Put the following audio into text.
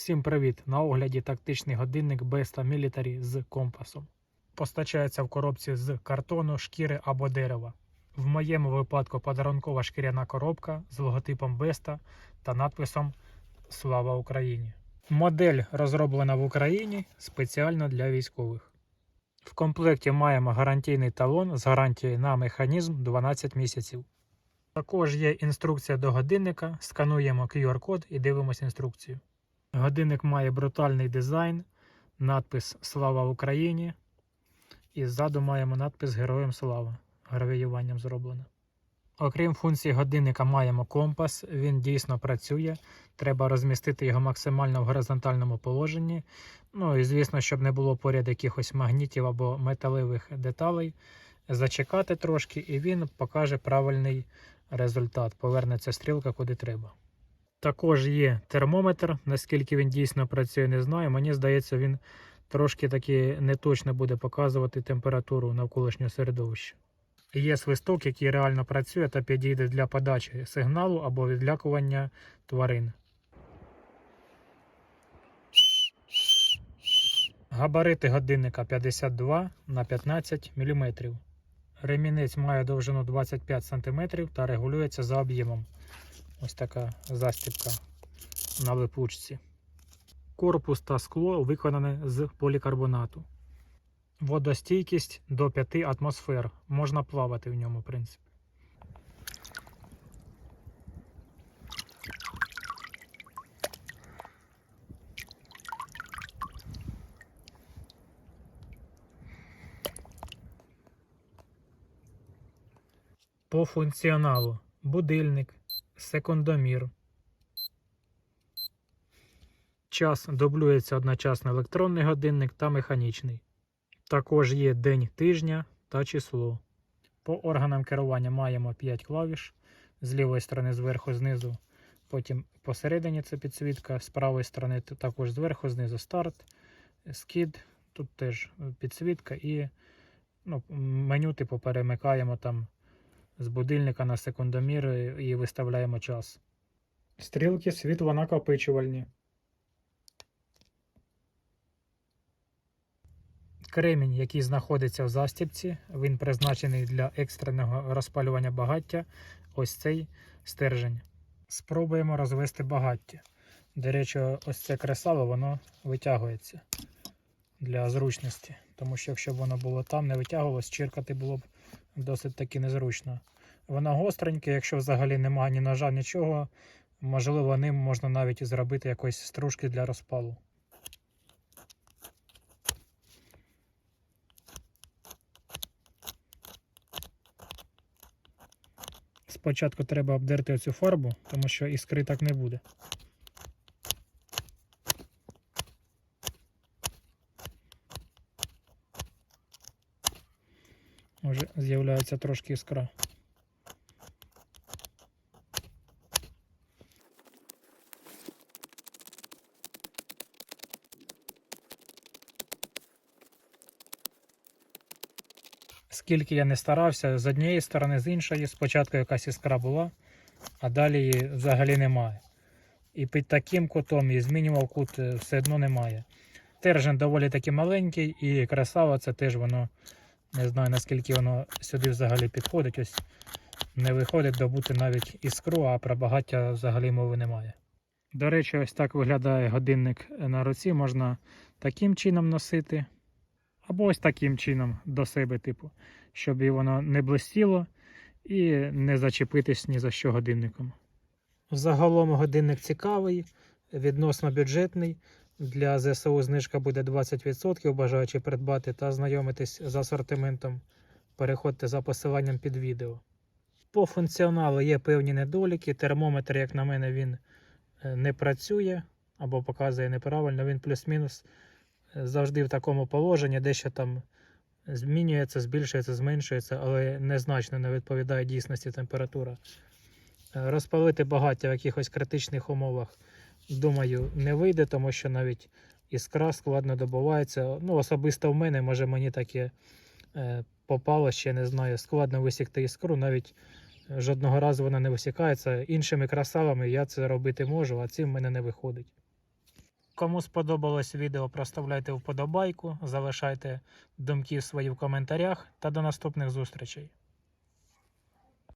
Всім привіт! На огляді тактичний годинник Besta Military з компасом. Постачається в коробці з картону, шкіри або дерева. В моєму випадку подарункова шкіряна коробка з логотипом Besta та надписом Слава Україні. Модель розроблена в Україні спеціально для військових. В комплекті маємо гарантійний талон з гарантією на механізм 12 місяців. Також є інструкція до годинника, скануємо QR-код і дивимося інструкцію. Годинник має брутальний дизайн, надпис Слава Україні. І ззаду маємо надпис Героям Слава. Гравіюванням зроблено. Окрім функції годинника, маємо компас. Він дійсно працює. Треба розмістити його максимально в горизонтальному положенні. Ну і звісно, щоб не було поряд якихось магнітів або металевих деталей. Зачекати трошки, і він покаже правильний результат. Повернеться стрілка куди треба. Також є термометр, наскільки він дійсно працює, не знаю. Мені здається, він трошки таки неточно буде показувати температуру навколишнього середовища. Є свисток, який реально працює та підійде для подачі сигналу або відлякування тварин. Габарити годинника 52 на 15 мм. Ремінець має довжину 25 см та регулюється за об'ємом. Ось така застібка на липучці. Корпус та скло виконане з полікарбонату. Водостійкість до 5 атмосфер. Можна плавати в ньому, в принципі. По функціоналу будильник, секундомір. Час дублюється одночасно електронний годинник та механічний. Також є день тижня та число. По органам керування маємо 5 клавіш з лівої сторони зверху, знизу. Потім посередині це підсвітка, з правої сторони також зверху, знизу старт, скід, тут теж підсвітка і ну, меню типу перемикаємо там з будильника на секундомір і і виставляємо час. Стрілки світлонакопичувальні. Кремінь, який знаходиться в застібці, він призначений для екстреного розпалювання багаття. Ось цей стержень. Спробуємо розвести багаття. До речі, ось це кресало, воно витягується для зручності. Тому що якщо б воно було там, не витягувалось, чиркати було б досить таки незручно. Воно гостреньке, якщо взагалі немає ні ножа, нічого, можливо, ним можна навіть і зробити якоїсь стружки для розпалу. Спочатку треба обдерти оцю фарбу, тому що іскри так не буде. Вже з'являється трошки іскра. Скільки я не старався, з однієї сторони, з іншої, спочатку якась іскра була, а далі її взагалі немає. І під таким кутом і змінював кут е, все одно немає. Тержен доволі таки маленький, і красава це теж воно, не знаю наскільки воно сюди взагалі підходить. Ось не виходить добути навіть іскру, а про багаття взагалі мови немає. До речі, ось так виглядає годинник на руці. Можна таким чином носити, або ось таким чином до себе, типу, щоб і воно не блистіло і не зачепитись ні за що годинником. Загалом годинник цікавий, відносно бюджетний. Для ЗСУ знижка буде 20%, бажаючи придбати та знайомитись з асортиментом. Переходьте за посиланням під відео. По функціоналу є певні недоліки. Термометр, як на мене, він е, не працює або показує неправильно. Він плюс-мінус е, завжди в такому положенні, дещо там змінюється, збільшується, зменшується, але незначно не відповідає дійсності температура. Е, Розпалити багаття в якихось критичних умовах, думаю, не вийде, тому що навіть іскра складно добувається. Ну, особисто в мене, може мені таке попало ще, не знаю, складно висікти іскру, навіть жодного разу вона не висікається. Іншими красавами я це робити можу, а цим в мене не виходить. Кому сподобалось відео, проставляйте вподобайку, залишайте думки свої в коментарях та до наступних зустрічей.